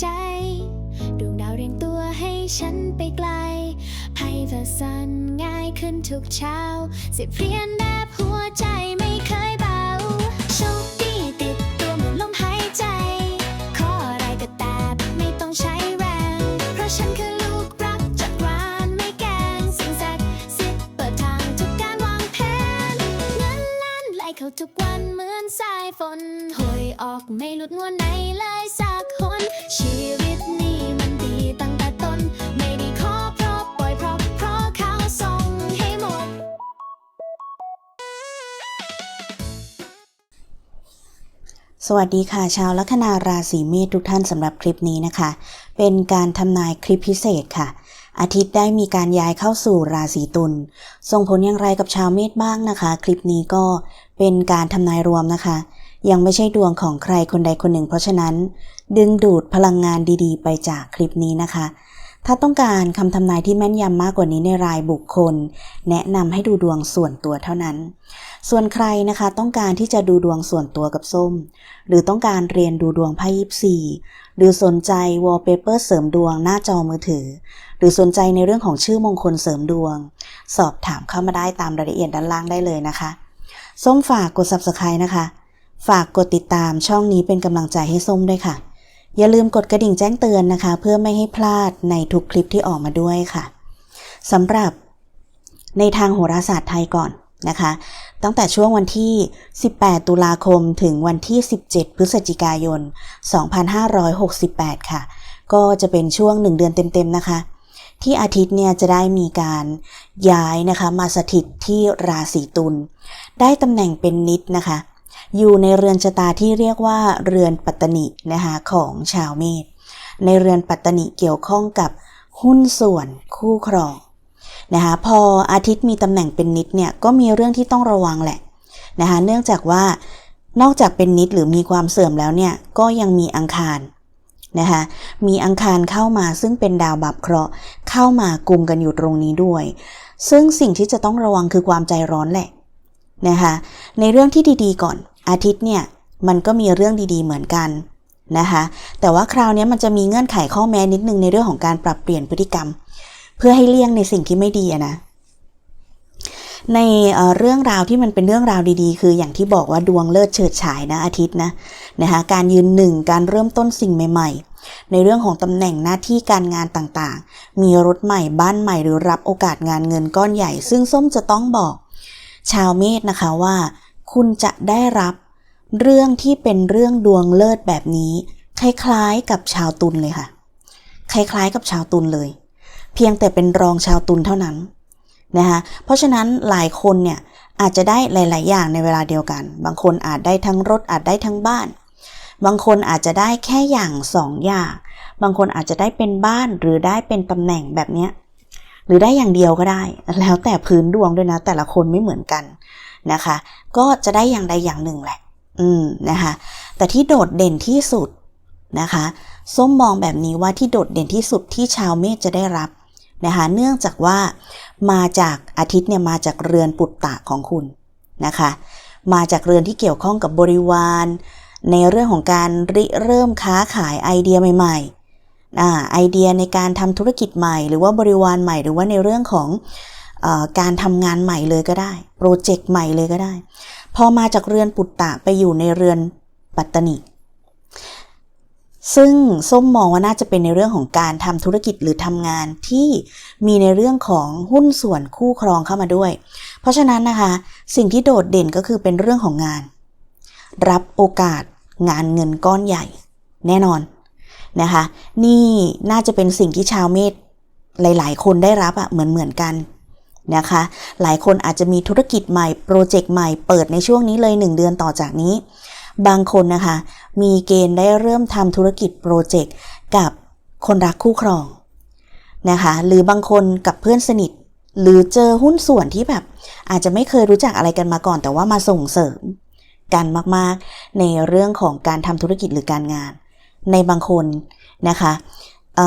ใจดวงดาวเรียงตัวให้ฉันไปไกลให้เธอสั่นง่ายขึ้นทุกเช้า สิบเรียนแนบหัวใจไม่เคยเบาโชคดีติดตัวเหมือนลมหายใจ ขออะไรก็แต่ไม่ต้องใช้แรง เพราะฉันคือลูกรักจากรานไม่แกงสิ่งศักดิ์สิทธิ์เปิดทางทุกการวางแผนเงินล้านไหลเข้าทุกวันเหมือนสายฝนหวยออกไม่หลุด สวัสดีค่ะ ชาวลัคนาราศีเมษทุกท่านสำหรับคลิปนี้นะคะ เป็นการทำนายคลิปพิเศษค่ะ อาทิตย์ได้มีการย้ายเข้าสู่ราศีตุลส่งผลอย่างไรกับชาวเมษบ้างนะคะ คลิปนี้ก็เป็นการทำนายรวมนะคะ ยังไม่ใช่ดวงของใครคนใดคนหนึ่ง เพราะฉะนั้น ดึงดูดพลังงานดีๆ ไปจากคลิปนี้นะคะ ถ้าต้องการคำทำนายที่แม่นยำมากกว่านี้ในรายบุคคล แนะนำให้ดูดวงส่วนตัวเท่านั้น ส่วนใครนะคะต้องการที่จะดูดวงส่วนตัวกับส้ม หรือต้องการเรียนดูดวงไพ่ยิปซีหรือสนใจวอลเปเปอร์เสริมดวงหน้าจอมือถือ หรือสนใจในเรื่องของชื่อมงคลเสริมดวง สอบถามเข้ามาได้ตามรายละเอียดด้านล่างได้เลยนะคะ ส้มฝากกด subscribe นะคะ ฝากกดติดตามช่องนี้เป็นกำลังใจให้ส้มด้วยค่ะ อย่าลืมกดกระดิ่งแจ้งเตือนนะคะ เพื่อไม่ให้พลาดในทุกคลิปที่ออกมาด้วยค่ะสำหรับในทางโหราศาสตร์ไทยก่อนนะคะ ตั้งแต่ช่วงวันที่ 18 ตุลาคมถึงวันที่ 17 พฤศจิกายน 2568 ค่ะ ก็จะเป็นช่วง 1 เดือนเต็มๆนะคะ ที่อาทิตย์เนี่ยจะได้มีการย้ายนะคะ มาสถิตที่ราศีตุลได้ตำแหน่งเป็นนิดนะคะ อยู่ในเรือนชะตาที่เรียกว่าเรือนปัตตนินะคะของชาวเมษในเรือนปัตตนิเกี่ยวข้องกับหุ้นส่วนคู่ครองนะคะพออาทิตย์มีตำแหน่งเป็นนิดเนี่ยก็มีเรื่องที่ต้องระวังแหละนะคะเนื่องจากว่านอกจากเป็นนิดหรือมีความเสื่อมแล้วเนี่ยก็ยังมีอังคารนะคะมีอังคารเข้ามาซึ่งเป็นดาวบับเคราะห์เข้ามากลุ่มกันอยู่ตรงนี้ด้วย ซึ่งสิ่งที่จะต้องระวังคือความใจร้อนแหละ นะคะในเรื่องที่ดีๆ ก่อนอาทิตย์เนี่ยมันก็มีเรื่องดีๆ เหมือนกันนะคะแต่ว่าคราวนี้มันจะมีเงื่อนไขข้อแม้นิดนึงในเรื่องของการปรับเปลี่ยนพฤติกรรม เพื่อให้เลี่ยงในสิ่งที่ไม่ดีนะในเเรื่องราวที่มันเป็นเรื่องราวดีๆ คืออย่างที่บอกว่าดวงเลิศเฉิดฉายนะอาทิตย์นะนะคะการยืนหนึ่งการเริ่มต้นสิ่งใหม่ ๆ ในเรื่องของตำแหน่งหน้าที่การงานต่างๆ มีรถใหม่บ้านใหม่หรือรับโอกาสงานเงินก้อนใหญ่ ซึ่งส้มจะต้องบอก ชาวเมษนะคะว่า คุณจะได้รับเรื่องที่เป็นเรื่องดวงเลิศแบบนี้ คล้ายๆกับชาวตุลเลยค่ะ คล้ายๆกับชาวตุลเลย เพียงแต่เป็นรองชาวตุลเท่านั้นนะคะเพราะฉะนั้นหลายคนเนี่ยอาจจะได้หลาย ๆ อย่างในเวลาเดียวกัน บางคนอาจได้ทั้งรถอาจได้ทั้งบ้าน บางคนอาจจะได้แค่อย่างสองอย่าง บางคนอาจจะได้เป็นบ้านหรือได้เป็นตำแหน่งแบบเนี้ย หรือได้อย่างเดียวก็ได้ แล้วแต่พื้นดวงด้วยนะ แต่ละคนไม่เหมือนกันนะคะ ก็จะได้อย่างใดอย่างหนึ่งแหละ อืมนะคะ แต่ที่โดดเด่นที่สุดนะคะส้มมองแบบนี้ว่าที่โดดเด่นที่สุดที่ชาวเมษจะได้รับนะคะ เนื่องจากว่ามาจากอาทิตย์เนี่ยมาจากเรือนปุตตะของคุณนะคะ มาจากเรือนที่เกี่ยวข้องกับบริวาร ในเรื่องของการริเริ่มค้าขายไอเดียใหม่ ๆ ไอเดียในการทำธุรกิจใหม่ หรือว่าบริวารใหม่ หรือว่าในเรื่องของอการทำงานใหม่เลยก็ได้ โปรเจกต์ใหม่เลยก็ได้ พอมาจากเรือนปุตตะไปอยู่ในเรือนปัตตนิซึ่งส้มมองว่าน่าจะเป็นในเรื่องของการทำธุรกิจหรือทำงานที่มีในเรื่องของหุ้นส่วนคู่ครองเข้ามาด้วย เพราะฉะนั้นนะคะ สิ่งที่โดดเด่นก็คือเป็นเรื่องของงาน รับโอกาสงานเงินก้อนใหญ่ แน่นอน นะคะ นี่น่าจะเป็นสิ่งที่ชาวเมษหลาย ๆ คนได้รับอะเหมือนเหมือนกันนะคะ หลายคนอาจจะมีธุรกิจใหม่โปรเจกต์ใหม่เปิดในช่วงนี้เลย 1 เดือนต่อจากนี้ บางคนนะคะ มีเกณฑ์ได้เริ่มทำธุรกิจโปรเจกต์กับคนรักคู่ครองนะคะหรือบางคนกับเพื่อนสนิท หรือเจอหุ้นส่วนที่แบบ อาจจะไม่เคยรู้จักอะไรกันมาก่อน แต่ว่ามาส่งเสริมกันมาก ๆ ในเรื่องของการทำธุรกิจหรือการงาน ในบางคนนะคะเ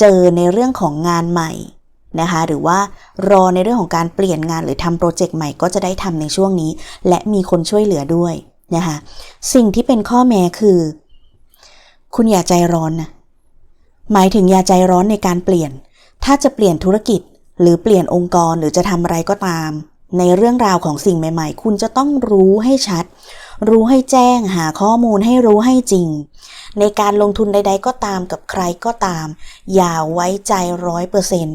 เจอในเรื่องของงานใหม่นะคะหรือว่ารอในเรื่องของการเปลี่ยนงานหรือทำโปรเจกต์ใหม่ก็จะได้ทำในช่วงนี้ และมีคนช่วยเหลือด้วยนะคะสิ่งที่เป็นข้อแม้คือ คุณอย่าใจร้อนนะหมายถึงอย่าใจร้อนในการเปลี่ยน ถ้าจะเปลี่ยนธุรกิจ หรือเปลี่ยนองค์กรหรือจะทำอะไรก็ตาม ในเรื่องราวของสิ่งใหม่ๆ คุณจะต้องรู้ให้ชัด รู้ให้แจ้งหาข้อมูลให้รู้ให้จริง ในการลงทุนใด ๆ ก็ตามกับใครก็ตาม อย่าไว้ใจร้อยเปอร์เซ็น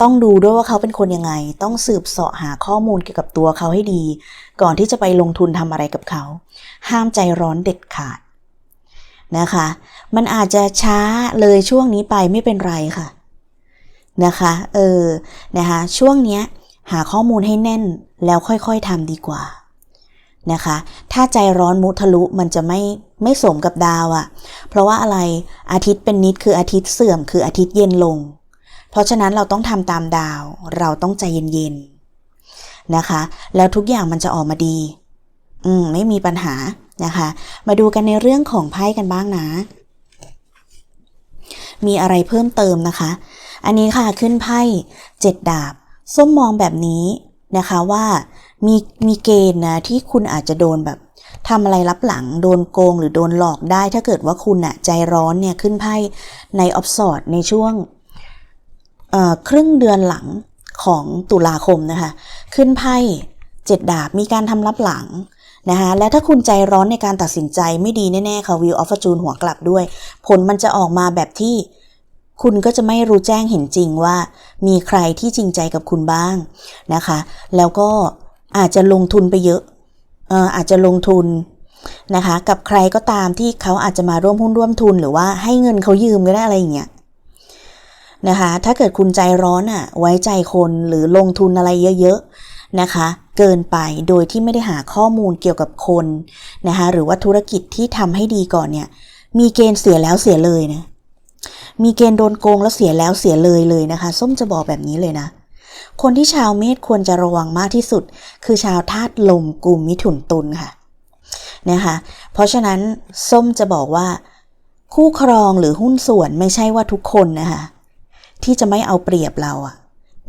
ต้องดูด้วยว่าเขาเป็นคนยังไง ต้องสืบเสาะหาข้อมูลเกี่ยวกับตัวเขาให้ดี ก่อนที่จะไปลงทุนทำอะไรกับเขา ห้ามใจร้อนเด็ดขาดนะคะ มันอาจจะช้าเลยช่วงนี้ไปไม่เป็นไรค่ะ นะคะ เออนะคะช่วงเนี้ยหาข้อมูลให้แน่นแล้วค่อยๆทำดีกว่า นะคะ ถ้าใจร้อนมุทะลุมันจะไม่ไม่สมกับดาวอะ่ะ เพราะว่าอะไรอาทิตย์เป็นนิดคืออาทิตย์เสื่อมคืออาทิตย์เย็นลง เพราะฉะนั้นเราต้องทำตามดาว เราต้องใจเย็นๆนะคะ แล้วทุกอย่างมันจะออกมาดี อืมไม่มีปัญหานะคะ มาดูกันในเรื่องของไพ่กันบ้างนะ มีอะไรเพิ่มเติมนะคะ อันนี้ค่ะขึ้นไพ่เจ็ดดาบ ส้มมองแบบนี้นะคะว่า มีมีเกณฑ์นะที่คุณอาจจะโดนแบบทำอะไรรับหลังโดนโกงหรือโดนหลอกได้ ถ้าเกิดว่าคุณอะใจร้อนเนี่ยขึ้นไพ่ในออฟสอดในช่วงครึ่งเดือนหลังของตุลาคมนะคะ ขึ้นไพ่เจ็ดดาบมีการทำรับหลังนะคะและถ้าคุณใจร้อนในการตัดสินใจไม่ดีแน่ๆค่ะวิวออฟฟจูนหัวกลับด้วย ผลมันจะออกมาแบบที่คุณก็จะไม่รู้แจ้งเห็นจริงว่า มีใครที่จริงใจกับคุณบ้างนะคะ แล้วก็ อาจจะลงทุนไปเยอะเอ่ออาจจะลงทุนนะคะ กับใครก็ตามที่เขาอาจจะมาร่วมหุ้นร่วมทุนหรือว่าให้เงินเขายืมก็ได้อะไรอย่างเงี้ยนะคะ ถ้าเกิดคุณใจร้อนอะไว้ใจคนหรือลงทุนอะไรเยอะๆนะคะ เกินไปโดยที่ไม่ได้หาข้อมูลเกี่ยวกับคนนะคะ หรือว่าธุรกิจที่ทำให้ดีก่อนเนี่ยมีเกณฑ์เสียแล้วเสียเลยนะมีเกณฑ์โดนโกงแล้วเสียแล้วเสียเลยเลยนะคะ ส้มจะบอกแบบนี้เลยนะ คนที่ชาวเมษควรจะระวังมากที่สุด คือชาวธาตุลมกลุ่มมิถุนตุลค่ะนะคะเพราะฉะนั้นส้มจะบอกว่า คู่ครองหรือหุ้นส่วนไม่ใช่ว่าทุกคนนะคะที่จะไม่เอาเปรียบเราอะ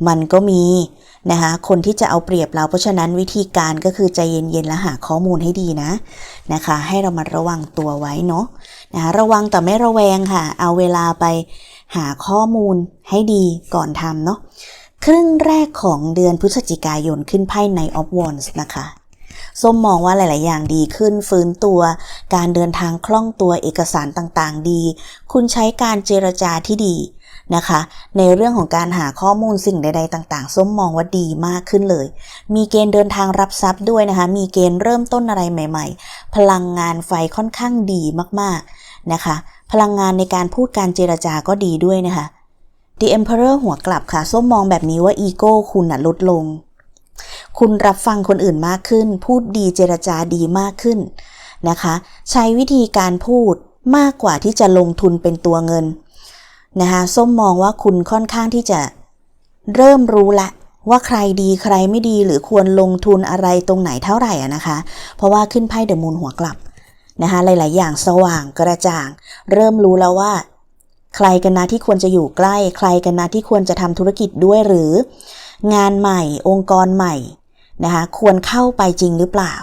มันก็มีนะคะคนที่จะเอาเปรียบเรา เพราะฉะนั้นวิธีการก็คือใจเย็นๆและหาข้อมูลให้ดีนะนะคะ ให้เรามาระวังตัวไว้เนาะนะคะระวังแต่ไม่ระแวงค่ะ เอาเวลาไปหาข้อมูลให้ดีก่อนทำเนาะ ครึ่งแรกของเดือนพฤศจิกายนขึ้นไพ่ในออฟวอนส์นะคะส้มมองว่าหลาย ๆ อย่างดีขึ้นฟื้นตัว การเดินทางคล่องตัวเอกสารต่าง ๆ ดี คุณใช้การเจรจาที่ดีนะคะ ในเรื่องของการหาข้อมูลสิ่งใด ๆ ต่าง ๆ ส้มมองว่าดีมากขึ้นเลย มีเกณฑ์เดินทางรับทรัพย์ด้วยนะคะ มีเกณฑ์เริ่มต้นอะไรใหม่ ๆ พลังงานไฟค่อนข้างดีมาก ๆ นะคะ พลังงานในการพูดการเจรจาก็ดีด้วยนะคะ The Emperor หัวกลับค่ะ ส้มมองแบบนี้ว่าอีโก้คุณน่ะลดลง คุณรับฟังคนอื่นมากขึ้น พูดดีเจรจาดีมากขึ้นนะคะ ใช้วิธีการพูดมากกว่าที่จะลงทุนเป็นตัวเงินนะคะส้มมองว่าคุณค่อนข้างที่จะเริ่มรู้ละว่าใครดีใครไม่ดีหรือควรลงทุนอะไรตรงไหนเท่าไหร่อะนะคะ เพราะว่าขึ้นไพ่เดอะมูนหัวกลับนะคะหลาย ๆ อย่างสว่างกระจ่าง เริ่มรู้แล้วว่า ใครกันนะที่ควรจะอยู่ใกล้ ใครกันนะที่ควรจะทำธุรกิจด้วยหรือ งานใหม่ องค์กรใหม่นะคะควรเข้าไปจริงหรือเปล่า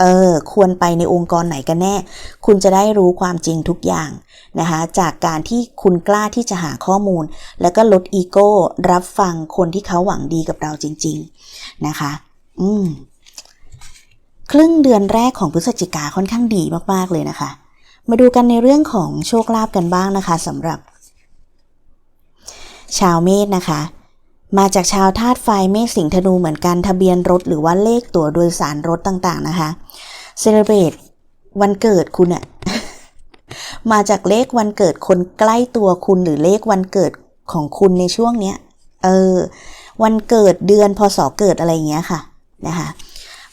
เออ ควรไปในองค์กรไหนกันแน่ คุณจะได้รู้ความจริงทุกอย่างนะคะจากการที่คุณกล้าที่จะหาข้อมูล แล้วก็ลดอีโก้รับฟังคนที่เขาหวังดีกับเราจริง ๆนะคะ อืมครึ่งเดือนแรกของพฤศจิกาค่อนข้างดีมากๆเลยนะคะ มาดูกันในเรื่องของโชคลาภกันบ้างนะคะสำหรับ ชาวเมษนะคะ มาจากชาวธาตุไฟเมษสิงห์ธนูเหมือนกันทะเบียนรถหรือว่าเลขตั๋วโดยสารรถต่างๆนะคะเซเลบตวันเกิดคุณอะมาจากเลขวันเกิดคนใกล้ตัวคุณหรือเลขวันเกิดของคุณในช่วงเนี้ยเออวันเกิดเดือนพศเกิดอะไรอย่างเงี้ยค่ะนะคะ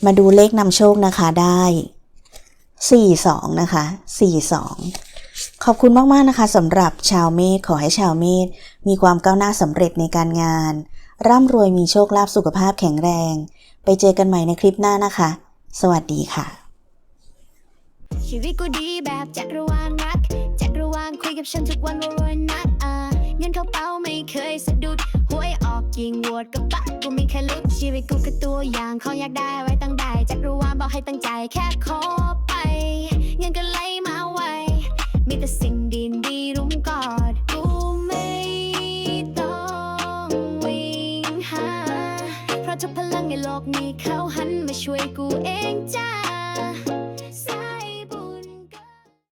มาดูเลขนำโชคนะคะได้ 42 นะคะ 42 ขอบคุณมาก ๆ นะคะสำหรับชาวเมษขอให้ชาวเมษมีความก้าวหน้าสำเร็จในการงาน ร่ำรวยมีโชคลาภสุขภาพแข็งแรง ไปเจอกันใหม่ในคลิปหน้านะคะ สวัสดีค่ะ ชีวิตกูดีแบบจักรวาลรัก จักรวาลคุยกับฉันทุกวันว่ารวยนักอ่าเงินเข้าเป้าไม่เคยสะดุดหวยออกยิงวตกับบักกูไม่เคยลุกชีวิตกูคือตัวอย่างเขาอยากได้ไว้ตั้งได้จักรวาลบอกให้ตั้งใจแค่ขอ